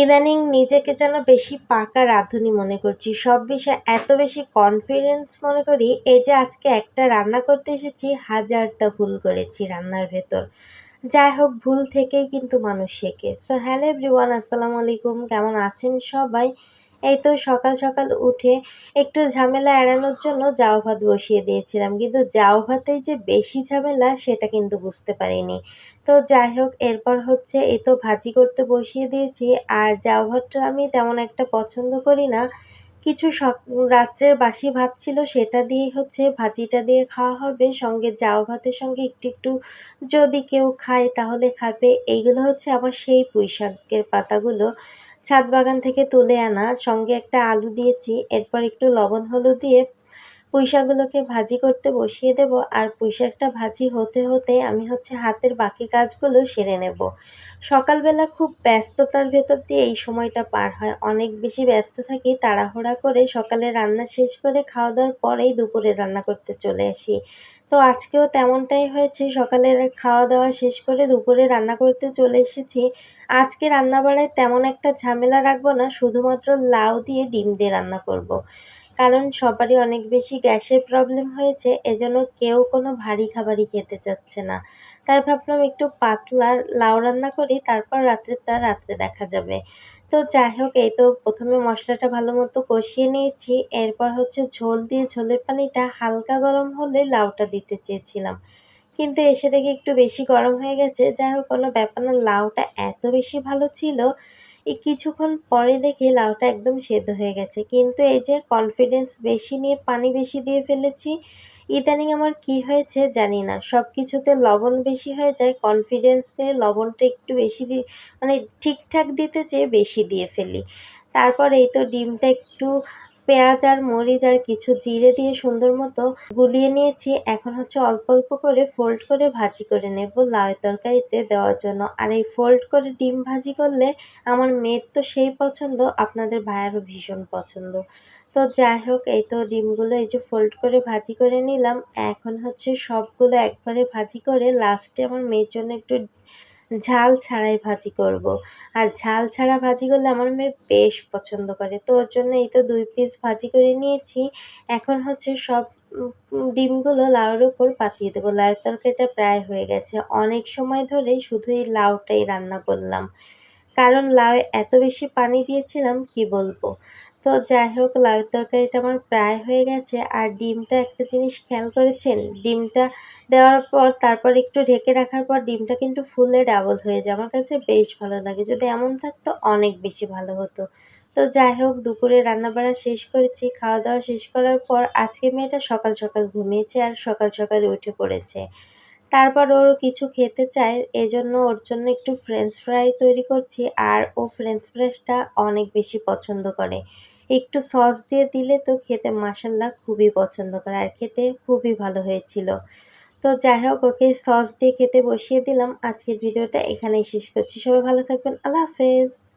ইদানিং নিজেকে যেন বেশি পাকা রাঁধুনি মনে করছি। সব বিষয়ে এত বেশি কনফিডেন্স মনে করি, এই যে আজকে একটা রান্না করতে এসেছি, হাজারটা ভুল করেছি রান্নার ভেতর। যাই হোক, ভুল থেকেই কিন্তু মানুষ শেখে। সো হ্যালো এভরিওয়ান আসসালামু আলাইকুম, কেমন আছেন সবাই? এই তো সকাল সকাল উঠে একটু ঝামেলা এড়ানোর জন্য জাউ ভাত বসিয়ে দিয়েছিলাম। কিন্তু জাউ ভাতে যে বেশি ঝামেলা, সেটা কিন্তু বুঝতে পারিনি। তো যাই হোক, এরপর হচ্ছে এ তো ভাজি করতে বসিয়ে দিয়েছি। আর জাউ ভাতটা আমি তেমন একটা পছন্দ করি না। কিছু সক রাত্রের বাসি ভাত ছিল সেটা দিয়ে হচ্ছে ভাজিটা দিয়ে খাওয়া হবে। সঙ্গে জাউ ভাতের সঙ্গে একটু একটু যদি কেউ খায় তাহলে খাবে। এইগুলো হচ্ছে আবার সেই পুঁইশাকের পাতাগুলো। ছাদ বাগান থেকে তুলে আনা। সঙ্গে একটা আলু দিয়েছি। এরপর একটু লবণ হলুদ দিয়ে পুঁইশাকগুলোকে ভাজি করতে বসিয়ে দেব আর পুঁইশাকটা ভাজি হতে হতে আমি হচ্ছে হাতের বাকি কাজগুলো সেরে নেব। সকালবেলা খুব ব্যস্ততার ভেতর দিয়ে এই সময়টা পার হয়। অনেক বেশি ব্যস্ত থাকি, তাড়াহুড়া করে সকালে রান্না শেষ করে খাওয়া দাওয়ার পরেই দুপুরে রান্না করতে চলে আসি। তো আজকেও তেমনটাই হয়েছে সকালের খাওয়া দাওয়া শেষ করে দুপুরে রান্না করতে চলে এসেছি। আজকে রান্না বাড়ায় তেমন একটা ঝামেলা রাখব না, শুধুমাত্র লাউ দিয়ে ডিম দিয়ে রান্না করব। কারণ সবারই অনেক বেশি গ্যাসের প্রবলেম হয়েছে, এজন্য কেউ কোনো ভারী খাবারই খেতে চাচ্ছে না। তাই ভাবলাম একটু পাতলা লাউ রান্না করি, তারপর রাত্রে তা রাত্রে দেখা যাবে। তো যাই হোক, এই তো প্রথমে মশলাটা ভালো মতো কষিয়ে নিয়েছি, এরপর হচ্ছে ঝোল দিয়ে ঝোলের পানিটা হালকা গরম হলে লাউটা দিতে চেয়েছিলাম। কিন্তু এসে দেখি একটু বেশি গরম হয়ে গেছে, যাই হোক কোনো ব্যাপার না, লাউটা এত বেশি ভালো ছিল এই কিছুক্ষণ পরে দেখি লাউটা একদম সেদ্ধ হয়ে গেছে। কিন্তু এই যে কনফিডেন্স বেশি নিয়ে পানি বেশি দিয়ে ফেলেছি, ইদানিং আমার কি হয়েছে জানি না। সব কিছুতে লবণ বেশি হয়ে যায় কনফিডেন্স কনফিডেন্সে লবণটা একটু বেশি দি মানে ঠিকঠাক দিতে চেয়ে বেশি দিয়ে ফেলি। তারপর এই তো ডিমটা একটু পেঁয়াজ আর মরিচ আর কিছু জিরে দিয়ে সুন্দর মতো গুলিয়ে নিয়েছি। এখন হচ্ছে অল্প অল্প করে ফোল্ড করে ভাজি করে নেব লাউয়ের তরকারিতে দেওয়ার জন্য। আর এই ফোল্ড করে ডিম ভাজি করলে আমার মেয়ের তো সেই পছন্দ, আপনাদের ভাইয়ারও ভীষণ পছন্দ। তো যাই হোক, এই তো ডিমগুলো এই যে ফোল্ড করে ভাজি করে নিলাম। এখন হচ্ছে সবগুলো একবারে ভাজি করে লাস্টে আমার মেয়ের জন্য একটু ঝাল ছাড়াই ভাজি করব। আর ঝাল ছাড়া ভাজি করলে আমার মেয়ে বেশ পছন্দ করে। তো ওর জন্য এই তো দুই পিস ভাজি করে নিয়েছি। এখন হচ্ছে সব ডিমগুলো লাউয়ের উপর পাতিয়ে দেবো। লাউয়ের তরকারিটা প্রায় হয়ে গেছে। অনেক সময় ধরে শুধু এই লাউটাই রান্না করলাম। কারণ লাউ এত বেশি পানি দিয়েছিলাম, কি বলব? তো যাই হোক লাউয়ের তরকারিটা আমার প্রায় হয়ে গেছে। আর ডিমটা একটা জিনিস খেয়াল করেছেন? ডিমটা দেওয়ার পর, তারপর একটু ঢেকে রাখার পর ডিমটা কিন্তু ফুলে ডাবল হয়ে যায়। আমার কাছে বেশ ভালো লাগে। যদি এমন থাকতো, অনেক বেশি ভালো হতো। তো যাই হোক, দুপুরে রান্নাবাড়া শেষ করেছি। খাওয়া দাওয়া শেষ করার পর আজকে মেয়েটা সকাল সকাল ঘুমিয়েছে আর সকাল সকাল উঠে পড়েছে। তারপর ওর কিছু খেতে চায়, এজন্য ওর জন্য একটু ফ্রেঞ্চ ফ্রাই তৈরি করছি। আর ও ফ্রেঞ্চ ফ্রাইসটা অনেক বেশি পছন্দ করে। একটু সস দিয়ে দিলে তো খেতে মাসাল্লা খুবই পছন্দ করে আর খেতে খুবই ভালো হয়েছিল। তো যাই হোক, ওকে সস দিয়ে খেতে বসিয়ে দিলাম। আজকের ভিডিওটা এখানেই শেষ করছি। সবাই ভালো থাকবেন। আল্লাহ হাফেজ।